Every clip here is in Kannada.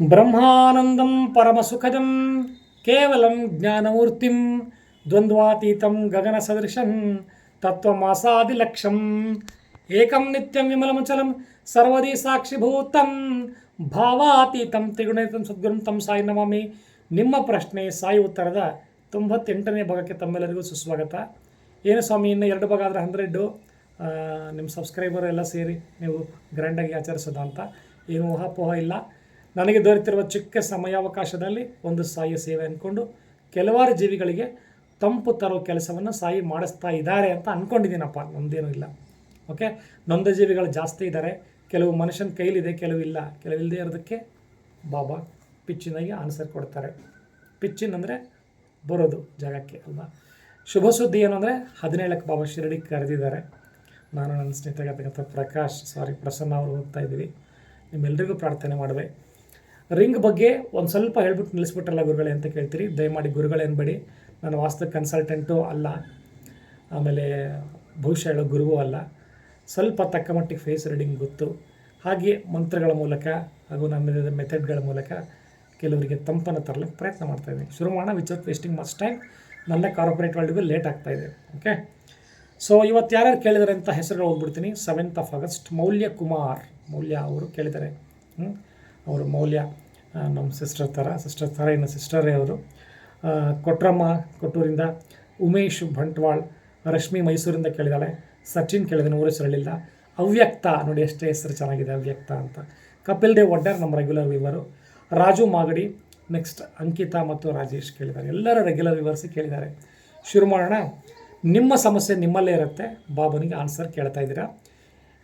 ಬ್ರಹ್ಮಾನಂದಂ ಪರಮಸುಖದಂ ಕೇವಲಂ ಜ್ಞಾನಮೂರ್ತಿಂ, ದ್ವಂದ್ವಾತೀತಂ ಗಗನಸದೃಶಂ ತತ್ವಮಾಸಾದಿಲಕ್ಷಂ ಏಕಂ ನಿತ್ಯಂ ವಿಮಲಮಚಲಂ ಸರ್ವದಿ ಸಾಕ್ಷಿಭೂತಂ ಭಾವಾತೀತಂ ತ್ರಿಗುಣಿತಂ ಸದ್ಗುರುಂ ತಂ ಸಾಯಿ ನಮಾಮಿ. ನಿಮ್ಮ ಪ್ರಶ್ನೆ ಸಾಯಿ ಉತ್ತರದ ತೊಂಬತ್ತೆಂಟನೇ ಭಾಗಕ್ಕೆ ತಮ್ಮೆಲ್ಲರಿಗೂ ಸುಸ್ವಾಗತ. ಏನು ಸ್ವಾಮಿ, ಇನ್ನು ಎರಡು ಭಾಗ ಆದರೆ ಹಂಡ್ರೆಡ್ಡು ನಿಮ್ಮ ಸಬ್ಸ್ಕ್ರೈಬರ್ ಎಲ್ಲ ಸೇರಿ ನೀವು ಗ್ರ್ಯಾಂಡಾಗಿ ಆಚರಿಸೋದ ಅಂತ. ಏನು ಊಹಾಪೋಹ ಇಲ್ಲ. ನನಗೆ ದೊರೆತಿರುವ ಚಿಕ್ಕ ಸಮಯಾವಕಾಶದಲ್ಲಿ ಒಂದು ಸಾಯಿ ಸೇವೆ ಅಂದ್ಕೊಂಡು ಕೆಲವಾರು ಜೀವಿಗಳಿಗೆ ತಂಪು ತರೋ ಕೆಲಸವನ್ನು ಸಾಯಿ ಮಾಡಿಸ್ತಾ ಇದ್ದಾರೆ ಅಂತ ಅಂದ್ಕೊಂಡಿದ್ದೀನಪ್ಪ ನಮ್ಮದೇನೂ ಇಲ್ಲ. ಓಕೆ ನೊಂದ ಜೀವಿಗಳು ಜಾಸ್ತಿ ಇದ್ದಾರೆ ಕೆಲವು ಮನುಷ್ಯನ ಕೈಲಿದೆ, ಕೆಲವು ಇಲ್ಲ. ಕೆಲವು ಇಲ್ಲದೆ ಇರೋದಕ್ಕೆ ಬಾಬಾ ಪಿಚ್ಚಿನಾಗಿ ಆನ್ಸರ್ ಕೊಡ್ತಾರೆ. ಪಿಚ್ಚಿನ್ ಅಂದರೆ ಬರೋದು ಜಾಗಕ್ಕೆ ಅಲ್ವಾ? ಶುಭ ಸುದ್ದಿ ಏನು ಅಂದರೆ ಹದಿನೇಳಕ್ಕೆ ಬಾಬಾ ಶಿರಡಿ ಕರೆದಿದ್ದಾರೆ. ನಾನು ನನ್ನ ಸ್ನೇಹಿತರಾಗತಕ್ಕಂಥ ಪ್ರಕಾಶ್ ಸಾರಿ ಪ್ರಸನ್ನ ಅವರು ಹೋಗ್ತಾ ಇದ್ದೀವಿ. ನಿಮ್ಮೆಲ್ಲರಿಗೂ ಪ್ರಾರ್ಥನೆ ಮಾಡುವೆ. ರಿಂಗ್ ಬಗ್ಗೆ ಒಂದು ಸ್ವಲ್ಪ ಹೇಳ್ಬಿಟ್ಟು ನಿಲ್ಲಿಸ್ಬಿಟ್ರಲ್ಲ ಗುರುಗಳೇ ಅಂತ ಕೇಳ್ತೀರಿ. ದಯಮಾಡಿ ಗುರುಗಳೇನ್ಬೇಡಿ ನಾನು ವಾಸ್ತು ಕನ್ಸಲ್ಟೆಂಟು ಅಲ್ಲ. ಆಮೇಲೆ ಭವಿಷ್ಯ ಹೇಳೋ ಗುರುವೂ ಅಲ್ಲ. ಸ್ವಲ್ಪ ತಕ್ಕ ಮಟ್ಟಿಗೆ ಫೇಸ್ ರೀಡಿಂಗ್ ಗೊತ್ತು. ಹಾಗೆ ಮಂತ್ರಗಳ ಮೂಲಕ ಹಾಗೂ ನನ್ನ ಮೆಥಡ್ಗಳ ಮೂಲಕ ಕೆಲವರಿಗೆ ತಂಪನ್ನು ತರಲಿಕ್ಕೆ ಪ್ರಯತ್ನ ಮಾಡ್ತಾ ಇದ್ದೀನಿ. ಶುರು ಮಾಡೋಣ ವಿಚೌಟ್ ವೇಸ್ಟಿಂಗ್ ಮಸ್ಟ್ ಟೈಮ್ ನನ್ನ ಕಾರ್ಪೊರೇಟ್ ವರ್ಲ್ಡ್ಗೂ ಲೇಟ್ ಆಗ್ತಾ ಇದೆ. ಓಕೆ ಸೊ ಇವತ್ತು ಯಾರ್ಯಾರು ಕೇಳಿದ್ದಾರೆ ಅಂತ ಹೆಸರುಗಳು ಹೋಗ್ಬಿಡ್ತೀನಿ. ಸೆವೆಂತ್ ಆಫ್ ಆಗಸ್ಟ್ ಮೌಲ್ಯ ಕುಮಾರ್. ಮೌಲ್ಯ ಅವರು ಕೇಳಿದ್ದಾರೆ. ಹ್ಮ್? ಅವರು ಮೌಲ್ಯ ನಮ್ಮ ಸಿಸ್ಟರ್ ಥರ ಸಿಸ್ಟರ್ ಥರ ಇನ್ನು ಸಿಸ್ಟರೇ ಅವರು. ಕೊಟ್ರಮ್ಮ ಕೊಟ್ಟೂರಿಂದ ಉಮೇಶ್ ಬಂಟ್ವಾಳ್, ರಶ್ಮಿ ಮೈಸೂರಿಂದ ಕೇಳಿದಾಳೆ, ಸಚಿನ್ ಕೇಳಿದಾನೆ ಊರ ಹೆಸರಲ್ಲಿಲ್ಲ ಅವ್ಯಕ್ತ ನೋಡಿ ಎಷ್ಟೇ ಹೆಸರು ಚೆನ್ನಾಗಿದೆ ಅವ್ಯಕ್ತ ಅಂತ. ಕಪಿಲ್ ದೇವ್ ಒಡ್ಡರ್ ನಮ್ಮ regular viewer Raju Magadi next Ankita ಮತ್ತು ರಾಜೇಶ್ ಕೇಳಿದ್ದಾರೆ. ಎಲ್ಲರೂ ರೆಗ್ಯುಲರ್ ವಿವರ್ಸ್ ಕೇಳಿದ್ದಾರೆ. ಶುರು ಮಾಡೋಣ. ನಿಮ್ಮ ಸಮಸ್ಯೆ ನಿಮ್ಮಲ್ಲೇ ಇರುತ್ತೆ. ಬಾಬನಿಗೆ ಆನ್ಸರ್ ಕೇಳ್ತಾ ಇದ್ದೀರಾ.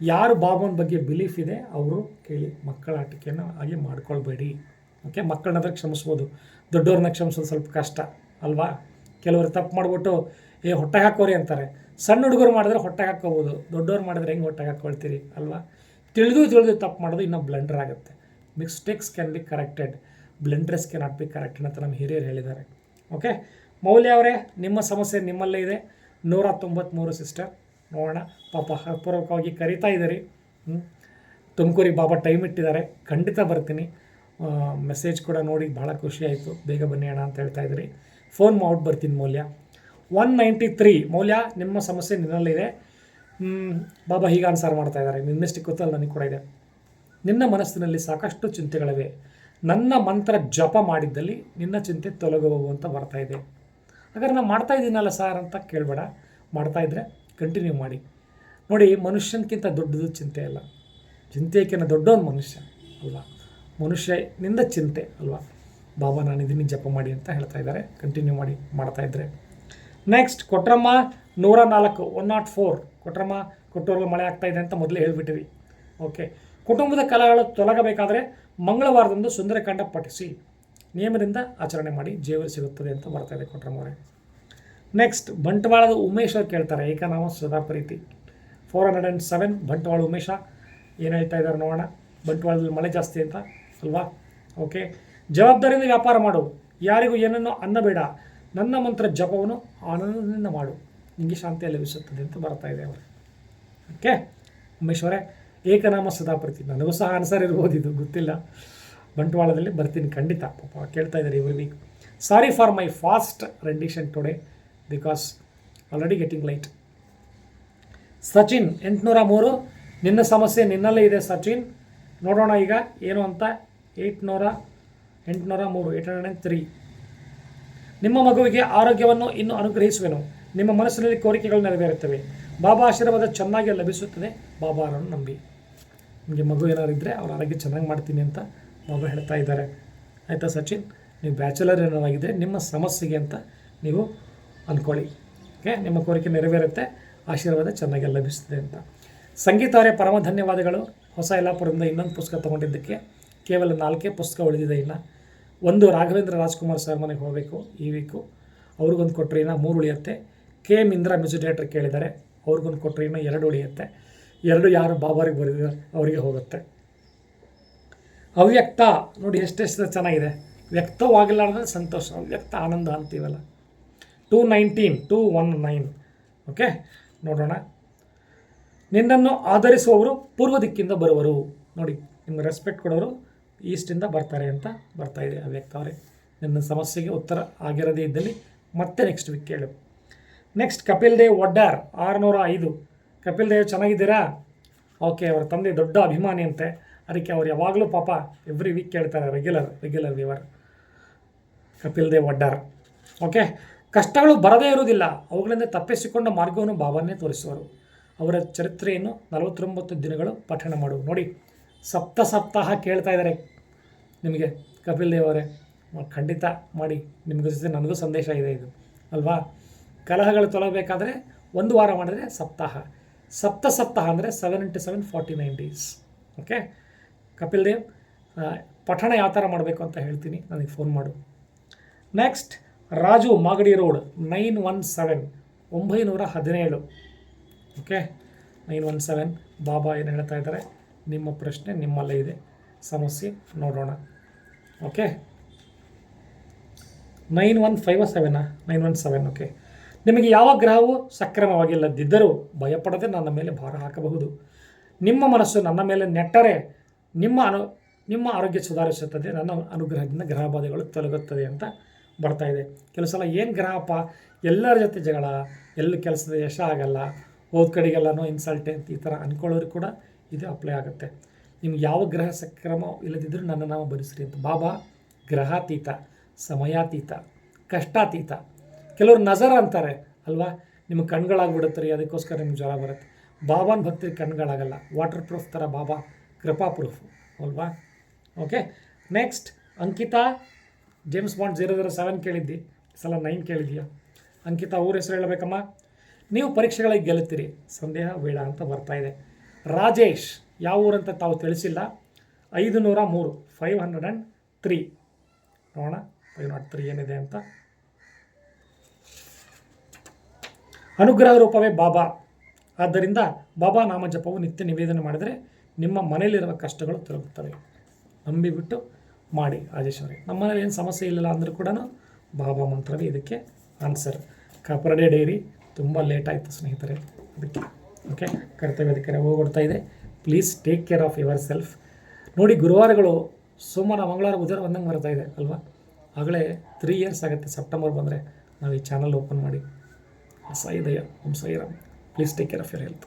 ಯಾರು ಬಾಬುನ ಬಗ್ಗೆ ಬಿಲೀಫ್ ಇದೆ, ಅವರು ಕೇಳಿ ಮಕ್ಕಳ ಆಟಿಕೆಯನ್ನು ಹಾಗೆ ಮಾಡ್ಕೊಳ್ಬೇಡಿ. ಓಕೆ ಮಕ್ಕಳನ್ನ ಕ್ಷಮಿಸ್ಬೋದು. ದೊಡ್ಡವ್ರನ್ನ ಕ್ಷಮಿಸೋದು ಸ್ವಲ್ಪ ಕಷ್ಟ, ಅಲ್ವಾ? ಕೆಲವರು ತಪ್ಪು ಮಾಡಿಬಿಟ್ಟು, ಏ, ಹೊಟ್ಟೆ ಹಾಕೋರಿ ಅಂತಾರೆ. ಸಣ್ಣ ಹುಡುಗರು ಮಾಡಿದ್ರೆ ಹೊಟ್ಟೆ ಹಾಕ್ಕೋಬೋದು ದೊಡ್ಡವ್ರು ಮಾಡಿದ್ರೆ ಹೆಂಗೆ ಹೊಟ್ಟೆ ಹಾಕ್ಕೊಳ್ತೀರಿ ಅಲ್ವಾ? ತಿಳಿದು ತಿಳಿದು ತಪ್ಪು ಮಾಡೋದು ಇನ್ನೂ ಬ್ಲೆಂಡರ್ ಆಗುತ್ತೆ. Mistakes can be corrected blunders can not be corrected ಅಂತ ನಮ್ಮ ಹಿರಿಯರು ಹೇಳಿದ್ದಾರೆ. ಓಕೆ ಮೌಲ್ಯ ಅವರೇ, ನಿಮ್ಮ ಸಮಸ್ಯೆ ನಿಮ್ಮಲ್ಲೇ ಇದೆ. ನೂರ ತೊಂಬತ್ತ್ಮೂರು ಸಿಸ್ಟರ್ ನೋಡೋಣ. ಪಾಪ ಹೃತ್ಪೂರ್ವಕವಾಗಿ ಕರಿತಾ ಇದ್ದೀರಿ. ತುಮಕೂರಿಗೆ ಬಾಬಾ ಟೈಮ್ ಇಟ್ಟಿದ್ದಾರೆ. ಖಂಡಿತ ಬರ್ತೀನಿ. ಮೆಸೇಜ್ ಕೂಡ ನೋಡಿ ಭಾಳ ಆಯಿತು. ಬೇಗ ಬನ್ನಿ ಅಣ್ಣ ಅಂತ ಹೇಳ್ತಾ ಇದ್ದೀರಿ. ಫೋನ್ ಮಾಡ್ಬಿಟ್ಟು ಬರ್ತೀನಿ ಮೌಲ್ಯ. ಒನ್ ನೈಂಟಿ ತ್ರೀ ಮೌಲ್ಯ, ನಿಮ್ಮ ಸಮಸ್ಯೆ ನಿನ್ನಲ್ಲಿದೆ ಬಾಬಾ ಹೀಗೆ ಆನ್ಸರ್ ಮಾಡ್ತಾ ಇದ್ದಾರೆ. ನಿನ್ನಷ್ಟು ಗೊತ್ತಲ್ಲ, ನನಗೆ ಕೂಡ ಇದೆ. ನಿನ್ನ ಮನಸ್ಸಿನಲ್ಲಿ ಸಾಕಷ್ಟು ಚಿಂತೆಗಳಿವೆ. ನನ್ನ ಮಂತ್ರ ಜಪ ಮಾಡಿದ್ದಲ್ಲಿ ನಿನ್ನ ಚಿಂತೆ ತೊಲಗಬಹುದು ಅಂತ ಬರ್ತಾ ಇದೆ. ಹಾಗಾದ್ರೆ ನಾನು ಮಾಡ್ತಾ ಇದ್ದೀನಲ್ಲ ಸರ್ ಅಂತ ಕೇಳಬೇಡ. ಮಾಡ್ತಾ ಇದ್ದರೆ ಕಂಟಿನ್ಯೂ ಮಾಡಿ. ನೋಡಿ ಮನುಷ್ಯನಕ್ಕಿಂತ ದೊಡ್ಡದು ಚಿಂತೆ ಅಲ್ಲ. ಚಿಂತೆಯಕ್ಕಿಂತ ದೊಡ್ಡವನು ಮನುಷ್ಯ ಅಲ್ವಾ ಮನುಷ್ಯನಿಂದ ಚಿಂತೆ ಅಲ್ವಾ? ಬಾಬಾ, ನಾನು ಇದನ್ನು ಜಪ ಮಾಡಿ ಅಂತ ಹೇಳ್ತಾ ಇದ್ದಾರೆ. ಕಂಟಿನ್ಯೂ ಮಾಡಿ, ಮಾಡ್ತಾ ಇದ್ದರೆ ನೆಕ್ಸ್ಟ್ ಕೊಟ್ರಮ್ಮ ನೂರ ನಾಲ್ಕು ಒನ್ ನಾಟ್ ಫೋರ್ ಕೊಟ್ರಮ್ಮ, ಕೊಟ್ಟೋರ್ಗೆ ಮಳೆ ಆಗ್ತಾ ಇದೆ ಅಂತ ಮೊದಲೇ ಹೇಳಿಬಿಟ್ಟಿವಿ. ಓಕೆ ಕುಟುಂಬದ ಕಲೆಗಳು ತೊಲಗಬೇಕಾದರೆ ಮಂಗಳವಾರದಂದು ಸುಂದರಕಾಂಡ ಪಠಿಸಿ. ನಿಯಮದಿಂದ ಆಚರಣೆ ಮಾಡಿ ಜೀವನ ಸಿಗುತ್ತದೆ ಅಂತ ಬರ್ತಾ ಇದೆ ಕೊಟ್ರಮ್ಮವರೇ ನೆಕ್ಸ್ಟ್ ಬಂಟ್ವಾಳದ ಉಮೇಶ ಕೇಳ್ತಾರೆ. ಏಕನಾಮ ಸದಾ ಪ್ರೀತಿ. Four hundred and seven Bantwal Umesha. ಏನು ಹೇಳ್ತಾ ಇದ್ದಾರೆ ನೋಡೋಣ. ಬಂಟ್ವಾಳದಲ್ಲಿ ಮಳೆ ಜಾಸ್ತಿ ಅಂತ, ಅಲ್ವಾ? ಓಕೆ ಜವಾಬ್ದಾರಿಯಿಂದ ವ್ಯಾಪಾರ ಮಾಡು. ಯಾರಿಗೂ ಏನನ್ನು ಅನ್ನಬೇಡ ನನ್ನ ಮಂತ್ರ ಜಪವನ್ನು ಆನಂದದಿಂದ ಮಾಡು. ನಿಮಗೆ ಶಾಂತಿ ಲಭಿಸುತ್ತದೆ ಅಂತ ಬರ್ತಾ ಇದೆ ಅವರು. ಓಕೆ ಉಮೇಶ್ ಅವರೇ ಏಕನಾಮ ಸದಾ ಪ್ರೀತಿ. ನನಗೂ ಸಹ ಆನ್ಸರ್ ಇರ್ಬೋದು, ಇದು ಗೊತ್ತಿಲ್ಲ. ಬಂಟ್ವಾಳದಲ್ಲಿ ಬರ್ತೀನಿ ಖಂಡಿತ. ಪಾಪ ಕೇಳ್ತಾ ಇದ್ದಾರೆ ಇವ್ರ. Week sorry for my fast rendition today because already getting late Sachin ಎಂಟುನೂರ ಮೂರು ನಿನ್ನ ಸಮಸ್ಯೆ ನಿನ್ನಲ್ಲೇ ಇದೆ ಸಚಿನ್. ನೋಡೋಣ ಈಗ ಏನು ಅಂತ. ಏಯ್ಟ್ನೂರ ಎಂಟುನೂರ ಮೂರು ಏಟ್ ಹಂಡ್ರೆಡ್ ಆ್ಯಂಡ್ ತ್ರೀ ನಿಮ್ಮ ಮಗುವಿಗೆ ಆರೋಗ್ಯವನ್ನು ಇನ್ನೂ ಅನುಗ್ರಹಿಸುವೆನು. ನಿಮ್ಮ ಮನಸ್ಸಿನಲ್ಲಿ ಕೋರಿಕೆಗಳು ನೆರವೇರುತ್ತವೆ. ಬಾಬಾ ಆಶೀರ್ವಾದ ಚೆನ್ನಾಗಿ ಲಭಿಸುತ್ತದೆ. ಬಾಬಾರನ್ನು ನಂಬಿ. ನಿಮಗೆ ಮಗು ಏನಾದ್ರು ಇದ್ದರೆ ಅವ್ರ ಆರೋಗ್ಯ ಚೆನ್ನಾಗಿ ಮಾಡ್ತೀನಿ ಅಂತ ಬಾಬಾ ಹೇಳ್ತಾ ಇದ್ದಾರೆ. ಆಯಿತಾ ಸಚಿನ್? ನೀವು ಬ್ಯಾಚುಲರ್ ಏನಾಗಿದ್ದರೆ ನಿಮ್ಮ ಸಮಸ್ಯೆಗೆ ಅಂತ ನೀವು ಅಂದ್ಕೊಳ್ಳಿ ಓಕೆ ನಿಮ್ಮ ಕೋರಿಕೆ ನೆರವೇರುತ್ತೆ. ಆಶೀರ್ವಾದ ಚೆನ್ನಾಗಿ ಲಭಿಸ್ತದೆ ಅಂತ. ಸಂಗೀತ ಅವರೇ ಪರಮ ಧನ್ಯವಾದಗಳು. ಹೊಸ ಯಲ್ಲಾಪುರದಿಂದ ಇನ್ನೊಂದು ಪುಸ್ತಕ ತೊಗೊಂಡಿದ್ದಕ್ಕೆ ಕೇವಲ ನಾಲ್ಕೇ ಪುಸ್ತಕ ಉಳಿದಿದೆ ಇನ್ನು. ಒಂದು ರಾಘವೇಂದ್ರ ರಾಜ್ಕುಮಾರ್ ಸರ್ ಮನೆಗೆ ಹೋಗಬೇಕು ಈ ವೀಕು ಅವ್ರಿಗೊಂದು ಕೊಟ್ಟರೆ ಇನ್ನು ಮೂರು ಉಳಿಯುತ್ತೆ. K M Indira music director ಕೇಳಿದ್ದಾರೆ. ಅವ್ರಿಗೊಂದು ಕೊಟ್ಟರೆ ಇನ್ನು ಎರಡು ಉಳಿಯುತ್ತೆ. ಎರಡು ಯಾರು ಬಾಬಾರಿಗೆ ಬರೆದಿದ್ದಾರೆ ಅವರಿಗೆ ಹೋಗುತ್ತೆ. ಅವ್ಯಕ್ತ ನೋಡಿ ಎಷ್ಟೆಷ್ಟು ಚೆನ್ನಾಗಿದೆ. ವ್ಯಕ್ತವಾಗಿಲ್ಲ ಅಂದರೆ ಸಂತೋಷ. ಅವ್ಯಕ್ತ ಆನಂದ ಅಂತೀವಲ್ಲ. Two nineteen two one nine okay ನೋಡೋಣ. ನಿನ್ನನ್ನು ಆಧರಿಸುವವರು ಪೂರ್ವ ದಿಕ್ಕಿಂದ ಬರುವರು. ನೋಡಿ, ನಿಮ್ಗೆ ರೆಸ್ಪೆಕ್ಟ್ ಕೊಡೋರು ಈಸ್ಟಿಂದ ಬರ್ತಾರೆ ಅಂತ ಬರ್ತಾ ಇದೆ ಆ ಅವ್ಯಕ್ತ ಅವರೇ. ನಿನ್ನ ಸಮಸ್ಯೆಗೆ ಉತ್ತರ ಆಗಿರದೇ ಇದ್ದಲ್ಲಿ ಮತ್ತೆ ನೆಕ್ಸ್ಟ್ ವೀಕ್ ಕೇಳು. ನೆಕ್ಸ್ಟ್ ಕಪಿಲ್ ದೇವ್ ಒಡ್ಡಾರ್ ಆರುನೂರ ಐದು ಕಪಿಲ್ ದೇವ್ ಚೆನ್ನಾಗಿದ್ದೀರಾ? ಓಕೆ ಅವರ ತಂದೆ ದೊಡ್ಡ ಅಭಿಮಾನಿ ಅಂತೆ. ಅದಕ್ಕೆ ಅವ್ರು ಯಾವಾಗಲೂ ಪಾಪ ಎವ್ರಿ ವೀಕ್ ಕೇಳ್ತಾರೆ regular regular viewer Kapil Dev Oddar okay ಕಷ್ಟಗಳು ಬರದೇ ಇರುವುದಿಲ್ಲ. ಅವುಗಳಿಂದ ತಪ್ಪಿಸಿಕೊಂಡ ಮಾರ್ಗವನ್ನು ಬಾಬಾನೇ ತೋರಿಸುವರು. ಅವರ ಚರಿತ್ರೆಯನ್ನು ನಲವತ್ತೊಂಬತ್ತು ದಿನಗಳು ಪಠಣ ಮಾಡು. ನೋಡಿ, ಸಪ್ತ ಸಪ್ತಾಹ ಕೇಳ್ತಾ ಇದ್ದಾರೆ. ನಿಮಗೆ ಕಪಿಲ್ ದೇವ್ ಅವರೇ ಖಂಡಿತ ಮಾಡಿ. ನಿಮಗೂ ಜೊತೆ ನನಗೂ ಸಂದೇಶ ಇದೆ ಇದು. ಅಲ್ವಾ? ಕಲಹಗಳು ತೊಲಗಬೇಕಾದ್ರೆ ಒಂದು ವಾರ ಮಾಡಿದ್ರೆ ಸಪ್ತಾಹ. ಸಪ್ತ ಸಪ್ತಾಹ ಅಂದರೆ seven into seven forty nine days okay Kapil Dev ಪಠಣ ಯಾವ ಥರ ಮಾಡಬೇಕು ಅಂತ ಹೇಳ್ತೀನಿ. ನನಗೆ ಫೋನ್ ಮಾಡು. Next Raju Magadi road nine one seven, ಒಂಬೈನೂರ ಹದಿನೇಳು. Okay? Nine one seven, Baba ಏನು ಹೇಳ್ತಾ ಇದ್ದಾರೆ? ನಿಮ್ಮ ಪ್ರಶ್ನೆ ನಿಮ್ಮಲ್ಲೇ ಇದೆ. ಸಮಸ್ಯೆ ನೋಡೋಣ. ಓಕೆ? ನೈನ್ ಒನ್ ಫೈವ್ ಸೆವೆನಾ ನೈನ್ ಒನ್ ಸೆವೆನ್, ಓಕೆ. ನಿಮಗೆ ಯಾವ ಗ್ರಹವು ಸಕ್ರಮವಾಗಿಲ್ಲದಿದ್ದರೂ ಭಯಪಡದೆ ನನ್ನ ಮೇಲೆ ಭಾರ ಹಾಕಬಹುದು. ನಿಮ್ಮ ಮನಸ್ಸು ನನ್ನ ಮೇಲೆ ನೆಟ್ಟರೆ ನಿಮ್ಮ ಅನು, ನಿಮ್ಮ ಆರೋಗ್ಯ ಸುಧಾರಿಸುತ್ತದೆ. ನನ್ನ ಅನುಗ್ರಹದಿಂದ ಗ್ರಹ ಬಾಧೆಗಳು ತೊಲಗುತ್ತದೆ ಅಂತ ಬರ್ತಾ ಇದೆ. ಕೆಲವು ಸಲ ಏನು ಗ್ರಹಪ್ಪ ಎಲ್ಲರ ಜೊತೆ ಜಗಳ, ಎಲ್ಲ ಕೆಲಸದ ಯಶ ಆಗಲ್ಲ, ಹೋದ ಕಡೆಗೆಲ್ಲನೂ ಇನ್ಸಲ್ಟೆ ಅಂತ ಈ ಥರ ಅಂದ್ಕೊಳ್ಳೋರು ಕೂಡ ಇದು ಅಪ್ಲೈ ಆಗುತ್ತೆ. ನಿಮ್ಗೆ ಯಾವ ಗ್ರಹ ಸಕ್ರಮ ಇಲ್ಲದಿದ್ದರೂ ನನ್ನ ನಾವು ಭರಿಸ್ರಿ ಅಂತ. ಬಾಬಾ, ಗ್ರಹಾತೀತ, ಸಮಯಾತೀತ, ಕಷ್ಟಾತೀತ. ಕೆಲವರು ನಜರ ಅಂತಾರೆ, ಅಲ್ವಾ? ನಿಮ್ಮ ಕಣ್ಗಳಾಗ್ಬಿಡುತ್ತೆ ರೀ ಅದಕ್ಕೋಸ್ಕರ ನಿಮ್ಗೆ ಜ್ವರ ಬರುತ್ತೆ. ಬಾಬಾನ ಭಕ್ತಿ ಕಣ್ಗಳಾಗಲ್ಲ. ವಾಟರ್ ಪ್ರೂಫ್ ಥರ ಬಾಬಾ, ಕೃಪಾ ಪ್ರೂಫ್ ಅಲ್ವಾ? Okay next Ankita James Bond zero zero seven ಕೇಳಿದ್ದಿ? ಸಲ ನೈನ್ ಕೇಳಿದ್ಯಾ? ಅಂಕಿತ, ಊರ ಹೆಸರು ಹೇಳಬೇಕಮ್ಮ. ನೀವು ಪರೀಕ್ಷೆಗಳಿಗೆ ಗೆಲ್ತೀರಿ ಸಂದೇಹ ಬೇಡ ಅಂತ ಬರ್ತಾ ಇದೆ. ರಾಜೇಶ್, ಯಾವ ಊರಂತ ತಾವು ತಿಳಿಸಿಲ್ಲ. ಐದು ನೂರ ಮೂರು ಫೈವ್ ಹಂಡ್ರೆಡ್ ಆ್ಯಂಡ್ ತ್ರೀ ನೋಡೋಣ ಫೈವ್ ನಾಟ್ ತ್ರೀ ಏನಿದೆ ಅಂತ. ಅನುಗ್ರಹ ರೂಪವೇ ಬಾಬಾ. ಆದ್ದರಿಂದ ಬಾಬಾ ನಾಮ ಜಪವು ನಿತ್ಯ ನಿವೇದನೆ ಮಾಡಿದರೆ ನಿಮ್ಮ ಮನೆಯಲ್ಲಿರುವ ಕಷ್ಟಗಳು ತೊಲಗುತ್ತವೆ. ನಂಬಿಬಿಟ್ಟು ಮಾಡಿ ರಾಜೇಶ್ವರಿ ನಮ್ಮ ಮನೇಲಿ ಏನು ಸಮಸ್ಯೆ ಇಲ್ಲ ಅಂದರೂ ಕೂಡ ಬಾಬಾ ಮಂತ್ರವೇ ಇದಕ್ಕೆ ಆನ್ಸರ್ ಕಪರಡೆ ಡೈರಿ ತುಂಬ ಲೇಟ್ ಆಯಿತು ಸ್ನೇಹಿತರೆ. ಅದಕ್ಕೆ ಓಕೆ ಕರ್ತವ್ಯ ಅಧಿಕಾರಿ ಹೋಗ್ಬಿಡ್ತಾ ಇದೆ. Please take care of yourself ನೋಡಿ, ಗುರುವಾರಗಳು ಸೋಮವಾರ, ಮಂಗಳವಾರ, ಬುಧವಾರ ಬಂದಂಗೆ ಬರ್ತಾ ಇದೆ, ಅಲ್ವಾ? ಆಗಲೇ ತ್ರೀ ಇಯರ್ಸ್ ಆಗುತ್ತೆ ಸೆಪ್ಟೆಂಬರ್ ಬಂದರೆ. ನಾವು ಈ ಚಾನಲ್ ಓಪನ್ ಮಾಡಿ. ಸಾಯಿ ದಯ, Om Sairam. Please take care of your health